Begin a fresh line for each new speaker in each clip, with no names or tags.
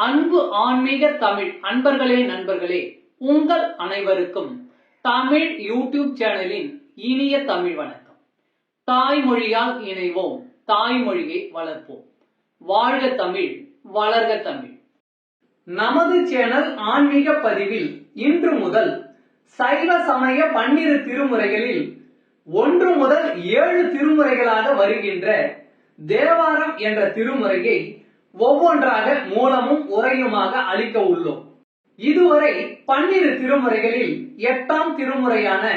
அன்பு ஆன்மீக தமிழ் அன்பர்களே நண்பர்களே உங்கள் அனைவருக்கும் தமிழ் யூடியூப் சேனலின் இனிய தமிழ் வணக்கம். தாய்மொழியால் இணைவோம் தாய்மொழியை வளர்ப்போம். வாழ்க தமிழ் வளர்க தமிழ். நமது சேனல் ஆன்மீக பதிவில் இன்று முதல் சைவ சமய பன்னிரு திருமுறைகளில் ஒன்று முதல் ஏழு திருமுறைகளாக வருகின்ற தேவாரம் என்ற திருமுறையை ஒவ்வொன்றாக மூலமும் உரையுமாக அளிக்க உள்ளோம். இதுவரை பன்னிரு திருமுறைகளில் எட்டாம் திருமுறையான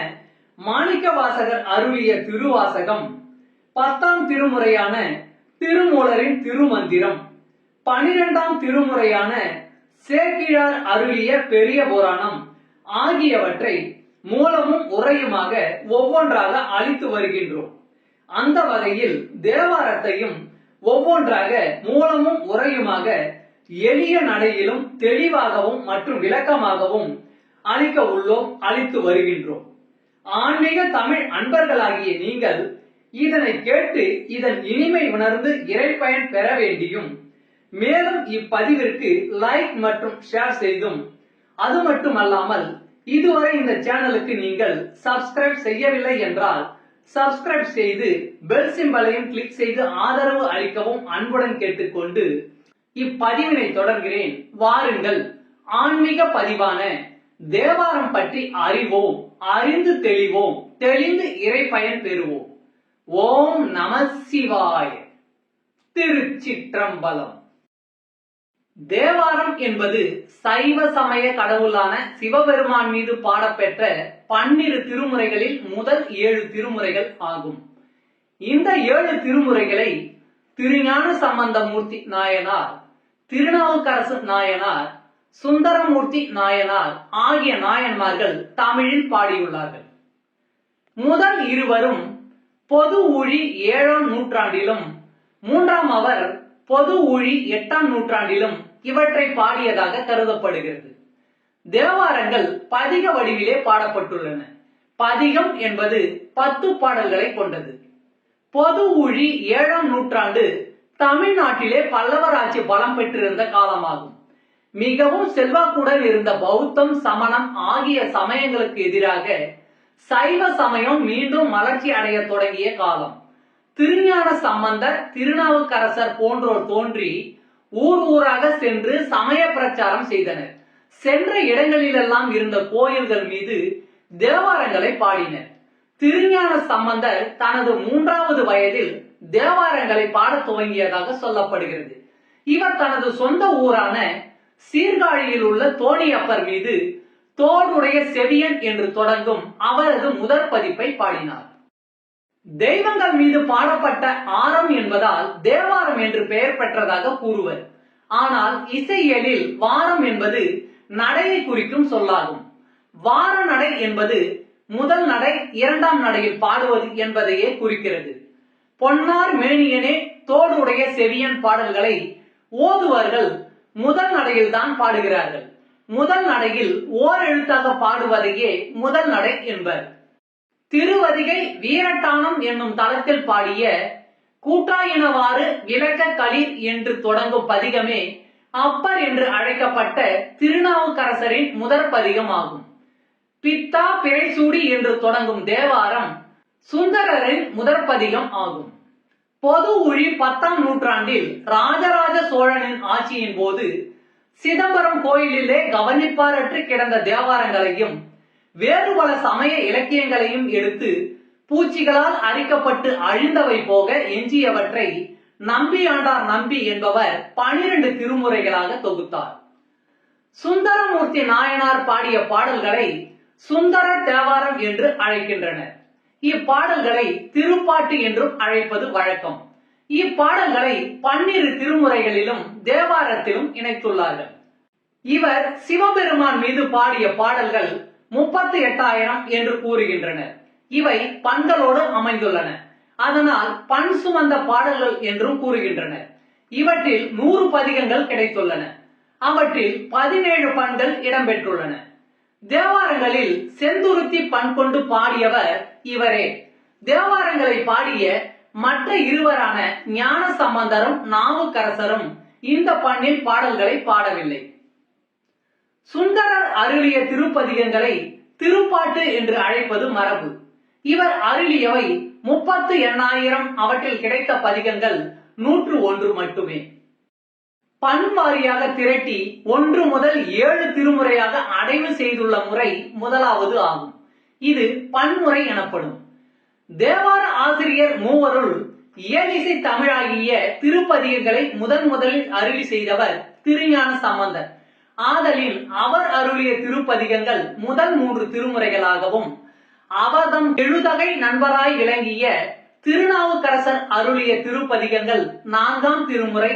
மாணிக்க வாசகர் அருளிய திருவாசகம் பத்தாம் திருமுறையான திருமூலரின் திருமந்திரம் பனிரெண்டாம் திருமுறையான சேக்கிழார் அருளிய பெரிய புராணம் ஆகியவற்றை மூலமும் உரையுமாக ஒவ்வொன்றாக அளித்து வருகின்றோம். அந்த வகையில் தேவாரத்தையும் ஒவ்வொன்றாக மூலமும் உரையுமாக எளிய நடையிலும் தெளிவாகவும் மற்றும் விளக்கமாகவும் அளிக்க உள்ளோம் அளித்து வருகின்றோம். ஆன்மீக தமிழ் அன்பர்களாகிய நீங்கள் இதனை கேட்டு இதன் இனிமை உணர்ந்து இறைப்பயன் பெற வேண்டியும் மேலும் இப்பதிவிற்கு லைக் மற்றும் ஷேர் செய்தும். அது மட்டுமல்லாமல் இதுவரை இந்த சேனலுக்கு நீங்கள் சப்ஸ்கிரைப் செய்யவில்லை என்றால் சப்ஸ்கிரைப் செய்து பெல் சிம்பலையும் கிளிக் செய்து ஆதரவு அளிக்கவும் அன்புடன் கேட்டுக்கொண்டு இப்பதிவினை தொடர்கிறேன். வாருங்கள். ஆன்மீக பதிவான தேவாரம் பற்றி அறிவோம் அறிந்து தெளிவோம் தெளிந்து இறைப்பயன் பெறுவோம். ஓம் நம சிவாய. திருச்சிற்றம்பலம். தேவாரம் என்பது சைவ சமய கடவுளான சிவபெருமான் மீது பாடப்பெற்ற பன்னிரு திருமுறைகளில் முதல் ஏழு திருமுறைகள் ஆகும். இந்த ஏழு திருமுறைகளை திருஞான சம்பந்தமூர்த்தி நாயனார் திருநாவுக்கரசு நாயனார் சுந்தரமூர்த்தி நாயனார் ஆகிய நாயன்மார்கள் தமிழில் பாடியுள்ளார்கள். முதல் இருவரும் பொது ஊழி ஏழாம் நூற்றாண்டிலும் மூன்றாம் அவர் பொது ஒழி எட்டாம் நூற்றாண்டிலும் இவற்றை பாடியதாக கருதப்படுகிறது. தேவாரங்கள் பதிக வடிவிலே பாடப்பட்டுள்ளன. பதிகம் என்பது பத்து பாடல்களை கொண்டது. பொது ஊழி ஏழாம் நூற்றாண்டு தமிழ்நாட்டிலே பல்லவராட்சி பலம் பெற்றிருந்த காலமாகும். மிகவும் செல்வாக்குடன் இருந்த பௌத்தம் சமணம் ஆகிய சமயங்களுக்கு எதிராக சைவ சமயம் மீண்டும் மலர்ச்சி அடைய தொடங்கிய காலம். திருஞான சம்பந்தர் திருநாவுக்கரசர் போன்றோர் தோன்றி ஊர் ஊராக சென்று சமய பிரச்சாரம் செய்தனர். சென்ற இடங்களிலெல்லாம் இருந்த கோயில்கள் மீது தேவாரங்களை பாடினர். திருஞான சம்பந்தர் தனது மூன்றாவது வயதில் தேவாரங்களை பாடத் துவங்கியதாக சொல்லப்படுகிறது. இவர் தனது சொந்த ஊரான சீர்காழியில் உள்ள தோணியப்பர் மீது தோடுடைய செவியன் என்று தொடங்கும் அவரது முதற் பதிப்பை பாடினார். தெய்வங்கள் மீது பாடப்பட்ட ஆரம் என்பதால் தேவாரம் என்று பெயர் பெற்றதாக கூறுவர். ஆனால் இசையியலில் வாரம் என்பது நடையை குறிக்கும் சொல்லாகும். வார நடை என்பது முதல் நடை இரண்டாம் நடையில் பாடுவது என்பதையே குறிக்கிறது. பொன்னார் மேனியனே தோடுடைய செவியன் பாடல்களை ஓதுவர்கள் முதல் நடையில் தான் பாடுகிறார்கள். முதல் நடையில் ஓர் எழுத்தாக பாடுவதையே முதல் நடை என்பர். திருவதிகை வீரட்டானம் என்னும் தளத்தில் பாடிய கூட்டாயினவாறு விளக்க களிர் என்று தொடங்கும் பதிகமே அப்பர் என்று அழைக்கப்பட்ட திருநாவுக்கரசரின் முதற் பதிகம் ஆகும் பித்தா பிழைசூடி என்று தொடங்கும் தேவாரம் சுந்தரரின் முதற் பதிகம் ஆகும். பொது உழி பத்தாம் நூற்றாண்டில் ராஜராஜ சோழனின் ஆட்சியின் போது சிதம்பரம் கோயிலிலே கவனிப்பாரற்று கிடந்த தேவாரங்களையும் வேறு பல சமய இலக்கியங்களையும் எடுத்து பூச்சிகளால் அரிக்கப்பட்டு அழிந்தவை போக எஞ்சியவற்றை நம்பி ஆண்டார் நம்பி என்பவர் பனிரெண்டு திருமுறைகளாக தொகுத்தார். சுந்தரமூர்த்தி நாயனார் பாடிய பாடல்களை சுந்தர தேவாரம் என்று அழைக்கின்றனர். இப்பாடல்களை திருப்பாட்டு என்றும் அழைப்பது வழக்கம். இப்பாடல்களை பன்னிரு திருமுறைகளிலும் தேவாரத்திலும் இணைத்துள்ளார்கள். இவர் சிவபெருமான் மீது பாடிய பாடல்கள் முப்பத்தி எட்டாயிரம் என்று கூறுகின்றனர். இவை பண்களோடு அமைந்துள்ளன. அதனால் பண் சுமந்த பாடல்கள் என்றும் கூறுகின்றனர். இவற்றில் நூறு பதிகங்கள் கிடைத்துள்ளன. அவற்றில் பதினேழு பண்கள் இடம்பெற்றுள்ளன. தேவாரங்களில் செந்துருத்தி பண் கொண்டு பாடியவர் இவரே. தேவாரங்களை பாடிய மற்ற இருவரான ஞான சம்பந்தரும் நாவுக்கரசரும் இந்த பண்ணில் பாடல்களை பாடவில்லை. சுந்தரர் அருளிய திருப்பதிகங்களை திருப்பாட்டு என்று அழைப்பது மரபு. இவர் அருளியவை முப்பத்து எண்ணாயிரம் அவற்றில் கிடைத்த பதிகங்கள் நூற்று ஒன்று மட்டுமே. பண்பாரியாக திரட்டி ஒன்று முதல் ஏழு திருமுறையாக அடைவு செய்துள்ள முறை முதலாவது ஆகும். இது பன்முறை எனப்படும். தேவார ஆசிரியர் மூவருள் இயலிசை தமிழாகிய திருப்பதிகங்களை முதன் முதலில் அருளி செய்தவர் திருஞான சம்பந்தர். ஆதலின் அவர் அருளிய திருப்பதிகங்கள் முதல் மூன்று திருமுறைகளாகவும் அவதம் எழுதகை நண்பராய் விளங்கிய திருநாவுக்கரசர் அருளிய திருப்பதிகங்கள் நான்காம் திருமுறை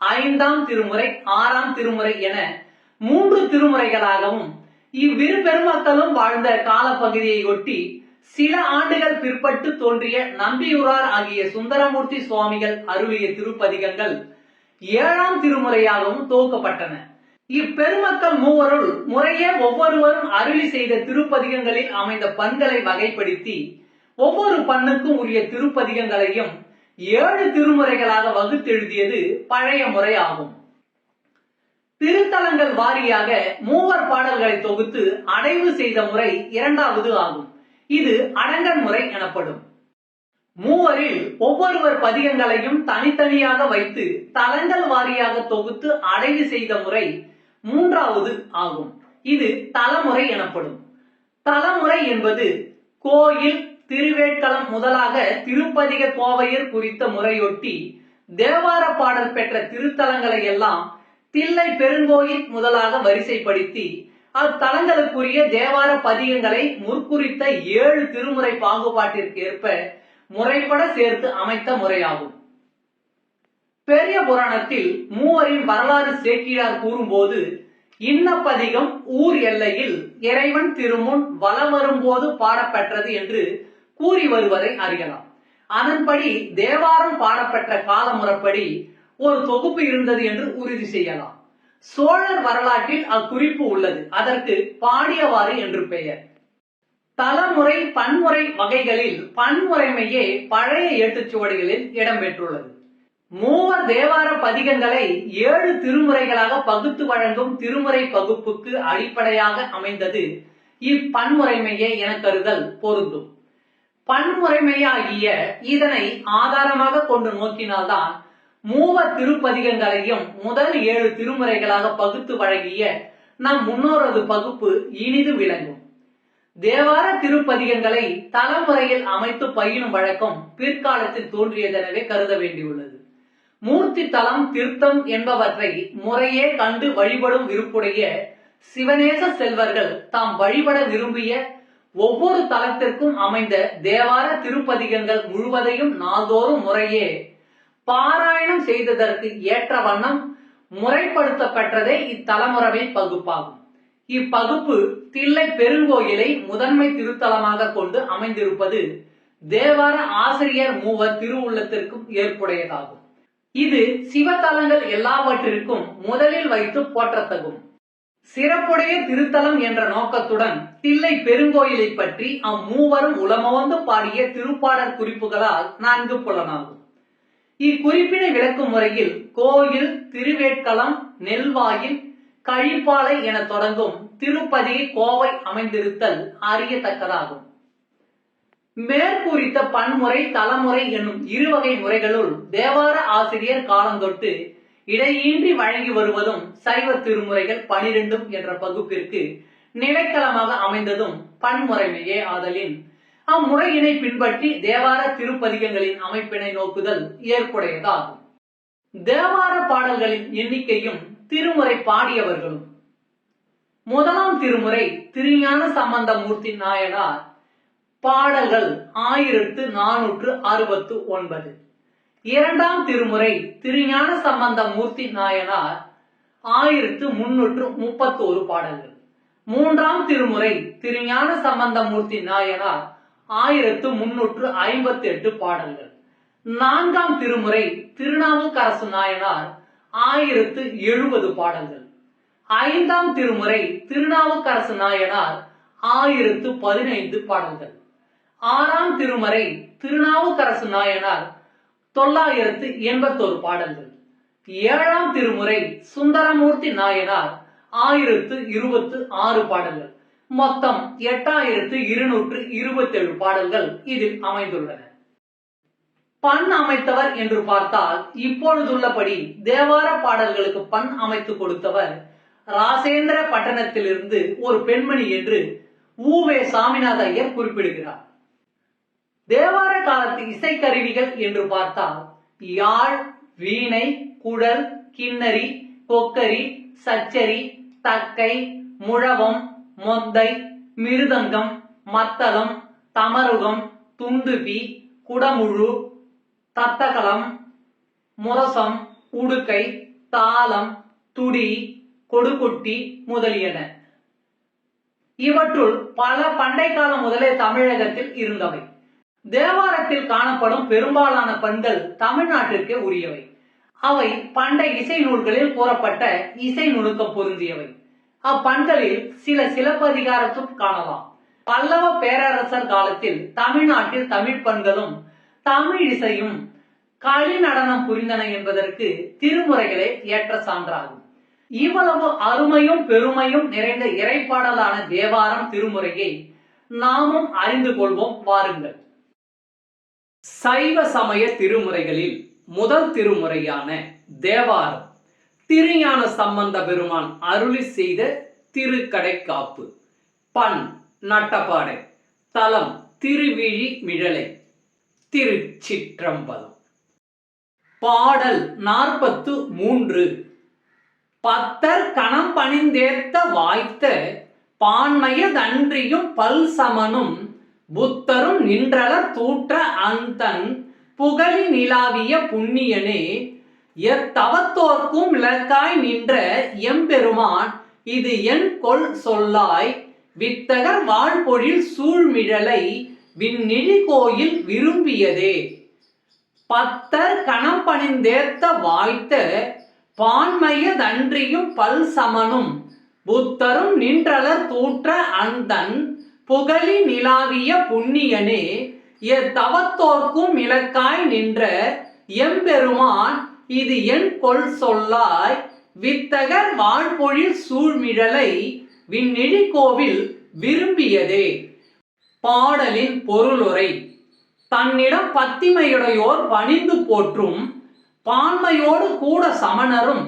ஐந்தாம் திருமுறை ஆறாம் திருமுறை என மூன்று திருமுறைகளாகவும் இவ்விரு பெருமக்களும் வாழ்ந்த காலப்பகுதியை ஒட்டி சில ஆண்டுகள் பிற்பட்டு தோன்றிய நம்பியூரார் ஆகிய சுந்தரமூர்த்தி சுவாமிகள் அருளிய திருப்பதிகங்கள் ஏழாம் திருமுறையாகவும் துவக்கப்பட்டன இப்பெருமக்கள் மூவருள் முறையே ஒவ்வொருவரும் அருளி செய்த திருப்பதிகங்களில் அமைந்த பண்களை வகைப்படுத்தி ஒவ்வொரு பண்ணுக்கும் உரிய திருப்பதிகங்களையும் ஏழு திருமுறைகளாக வகுத்தெழுதியது பழைய முறை ஆகும் திருத்தலங்கள் வாரியாக மூவர் பாடல்களை தொகுத்து அடைவு செய்த முறை இரண்டாவது ஆகும். இது அடங்கன் முறை எனப்படும். மூவரில் ஒவ்வொருவர் பதிகங்களையும் தனித்தனியாக வைத்து தலங்கள் வாரியாக தொகுத்து அடைவு செய்த முறை மூன்றாவது ஆகும். இது தலமுறை எனப்படும். தலமுறை என்பது கோயில் திருவேட்களம் முதலாக திருப்பதிக கோவையர் குறித்த முறையொட்டி தேவார பாடல் பெற்ற திருத்தலங்களை எல்லாம் தில்லை பெருங்கோயில் முதலாக வரிசைப்படுத்தி அத்தலங்களுக்குரிய தேவார பதிகங்களை முற்குறித்த ஏழு திருமுறை பாகுபாட்டிற்கு ஏற்ப முறைப்பட சேர்த்து அமைத்த முறையாகும். பெரிய புராணத்தில் மூவரின் வரலாறு சேக்கிழார் கூறும்போது இன்னப்பதிகம் ஊர் எல்லையில் இறைவன் திருமுன் வலம் வரும்போது பாடப்பெற்றது என்று கூறி வருவதை அறியலாம். அதன்படி தேவாரம் பாடப்பெற்ற காலமுறைப்படி ஒரு தொகுப்பு இருந்தது என்று உறுதி செய்யலாம். சோழர் வரலாற்றில் அக்குறிப்பு உள்ளது. அதற்கு பாடியவாறு என்று பெயர். தலமுறை பன்முறை வகைகளில் பன்முறைமையே பழைய ஏட்டுச்சுவடிகளில் இடம்பெற்றுள்ளது. மூவர் தேவார பதிகங்களை ஏழு திருமுறைகளாக பகுத்து வழங்கும் திருமுறை பகுப்புக்கு அடிப்படையாக அமைந்தது. இப்பன்முறைமையே என கருதல் பொருந்தும். பன்முறைமையாகிய இதனை ஆதாரமாக கொண்டு நோக்கினால்தான் மூவர் திருப்பதிகங்களையும் முதல் ஏழு திருமுறைகளாக பகுத்து வழங்கிய நம் முன்னோரது பகுப்பு இனிது விளங்கும். தேவார திருப்பதிகங்களை தலைமுறையில் அமைத்து பயிலும் வழக்கம் பிற்காலத்தில் தோன்றியதெனவே கருத வேண்டியுள்ளது. மூர்த்தி தலம் திருத்தம் என்பவற்றை முறையே கண்டு வழிபடும் விருப்புடைய சிவநேச செல்வர்கள் தாம் வழிபட விரும்பிய ஒவ்வொரு தலத்திற்கும் அமைந்த தேவார திருப்பதிகங்கள் முழுவதையும் நாள்தோறும் முறையே பாராயணம் செய்ததற்கு ஏற்ற வண்ணம் முறைப்படுத்தப்பட்டதே இத்தலமுறைமை பகுப்பாகும். இப்பகுப்பு தில்லை பெருங்கோயிலை முதன்மை திருத்தலமாக கொண்டு அமைந்திருப்பது தேவார ஆசிரியர் மூவர் திருவுள்ளத்திற்கும் ஏற்புடையதாகும். இது சிவத்தலங்கள் எல்லாவற்றிற்கும் முதலில் வைத்து போற்றத்தகும். சிறப்புடைய திருத்தலம் என்ற நோக்கத்துடன் தில்லை பெருங்கோயிலை பற்றி அம்மூவரும் உளமவந்து பாடிய திருப்பாடற் குறிப்புகளால் நான்கு புலனாகும். இக்குறிப்பினை விளக்கும் முறையில் கோயில் திருவேட்களம் நெல்வாயில் கழிப்பாலை என தொடங்கும் திருப்பதி கோவை அமைந்திருத்தல் அறியத்தக்கதாகும். மேற்கூறித்த பன்முறை தலைமுறை என்னும் இருவகை முறைகளுள் தேவார ஆசிரியர் காலந்தொட்டு இடையின்றி வழங்கி வருவதும் சைவ திருமுறைகள் பனிரெண்டும் என்ற பகுப்பிற்கு நிலைக்களமாக அமைந்ததும் பன்முறைமையே ஆதலின். அம்முறையினை பின்பற்றி தேவார திருப்பதிகங்களின் அமைப்பினை நோக்குதல் ஏற்புடையதாகும். தேவார பாடல்களின் எண்ணிக்கையும் திருமுறை பாடியவர்களும். முதலாம் திருமுறை திருஞான சம்பந்தமூர்த்தி நாயனார் பாடல்கள் ஆயிரத்து நானூற்று அறுபத்து ஒன்பது. இரண்டாம் திருமுறை திருஞான சம்பந்த மூர்த்தி நாயனார் ஆயிரத்து முன்னூற்று முப்பத்தோரு பாடல்கள். மூன்றாம் திருமுறை திருஞான சம்பந்த மூர்த்தி நாயனார் ஆயிரத்து முன்னூற்று ஐம்பத்தி எட்டு பாடல்கள். நான்காம் திருமுறை திருநாவுக்கரசு நாயனார் ஆயிரத்து எழுபது பாடல்கள். ஐந்தாம் திருமுறை திருநாவுக்கரசு நாயனார் ஆயிரத்து பதினைந்து பாடல்கள். ஆறாம் திருமறை திருநாவுக்கரசு நாயனார் தொள்ளாயிரத்து எண்பத்தோரு பாடல்கள். ஏழாம் திருமுறை சுந்தரமூர்த்தி நாயனார் ஆயிரத்து இருபத்து ஆறு பாடல்கள். மொத்தம் எட்டாயிரத்து இருநூற்று இருபத்தேழு பாடல்கள் இதில் அமைந்துள்ளன. பண் அமைத்தவர் என்று பார்த்தால் இப்பொழுதுள்ளபடி தேவார பாடல்களுக்கு பண் அமைத்து கொடுத்தவர் ராசேந்திர பட்டணத்திலிருந்து ஒரு பெண்மணி என்று ஊவே சாமிநாத ஐயர் குறிப்பிடுகிறார். தேவார காலத்து இசைக்கருவிகள் என்று பார்த்தால் யாழ் வீணை குடல் கிண்ணறி கொக்கரி சச்சரி தக்கை முழவம் மொந்தை மிருதங்கம் மத்தளம் தமருகம் துந்துபி குடமுழு தத்தகலம் முரசம் உடுக்கை தாளம் துடி கொடுக்குட்டி முதலியன. இவற்றுள் பல பண்டை காலம் முதலே தமிழகத்தில் இருந்தவை. தேவாரத்தில் காணப்படும் பெரும்பாலான பண்கள் தமிழ்நாட்டிற்கே உரியவை. அவை பண்டை இசை நூல்களில் கூறப்பட்ட இசை நுணுக்கம் பொருந்தியவை. அப்பண்களில் சில சிலப்பதிகாரத்தும் காணலாம். பல்லவ பேரரசர் காலத்தில் தமிழ்நாட்டில் தமிழ் பண்களும் தமிழ் இசையும் களி நடனம் புரிந்தன என்பதற்கு திருமுறைகளே ஏற்ற சான்றாகும். இவ்வளவு அருமையும் பெருமையும் நிறைந்த இறைப்பாடலான தேவாரம் திருமுறையை நாமும் அறிந்து கொள்வோம் வாருங்கள்.
சைவ சமய திருமுறைகளில் முதல் திருமுறையான தேவாரம். திருஞான சம்பந்த பெருமான் அருளி செய்த திருக்கடைக்காப்பு. பண் நட்டப்பாடை. தலம் திருவிழி மிழலை. திருச்சிற்றம்பலம். பாடல் நாற்பத்து மூன்று. பத்தர் கணம் பணிந்தேத்த வாய்த்த பான்மையதன்றியும் பல் சமனும் புத்தரும் நின்றலர் தூற்ற அந்தன் புகழி நிலாவிய புண்ணியனே எத்தவத்தோர்க்கும் இலக்காய் நின்ற எம்பெருமான் இது என் கொள் சொல்லாய் வித்தகர் வாழ்பொழில் சூழ்மிழலை விண்ணிழி கோயில் விரும்பியதே. பத்தர் கணம் பணிந்தேத்த வாய்த்த பான்மைய தன்றியும் பல் சமனும் புத்தரும் நின்றலர் தூற்ற அந்தன் புகழி நிலாவிய புண்ணியனே எத்தவத்தோர்க்கும் இலக்காய் நின்ற எம்பெருமான் இது என் கொள் சொல்லாய் வித்தகர் வாழ்பொழில் சூழ்மிழலை விண்ணிழி கோவில் விரும்பியதே. பாடலின் பொருளுரை தன்னிடம் பத்திமையுடையோர் பணிந்து போற்றும் பான்மையோடு கூட சமணரும்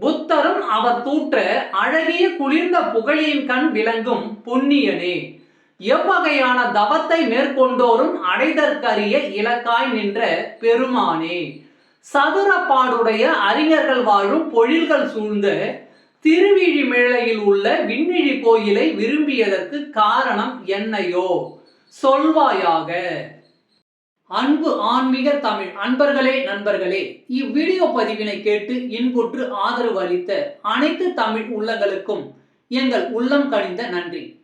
புத்தரும் அவர் தூற்ற அழகிய குளிர்ந்த புகழியின் கண் விளங்கும் புண்ணியனே. எவ்வகையான தவத்தை மேற்கொண்டோரும் அடைதற்கரிய இலக்காய் நின்ற பெருமானே. சதுரப்பாடுடைய அறிஞர்கள் வாழும் பொழில்கள் சூழ்ந்த திருவிழிமிழையில் உள்ள விண்ணிழி கோயிலை விரும்பியதற்கு காரணம் என்னையோ? சொல்வாயாக. அன்பு ஆன்மீக தமிழ். அன்பர்களே நண்பர்களே இவ்வீடியோ பதிவினை கேட்டு இன்புற்று ஆதரவு அளித்த அனைத்து தமிழ் உள்ளங்களுக்கும் எங்கள் உள்ளம் கனிந்த நன்றி.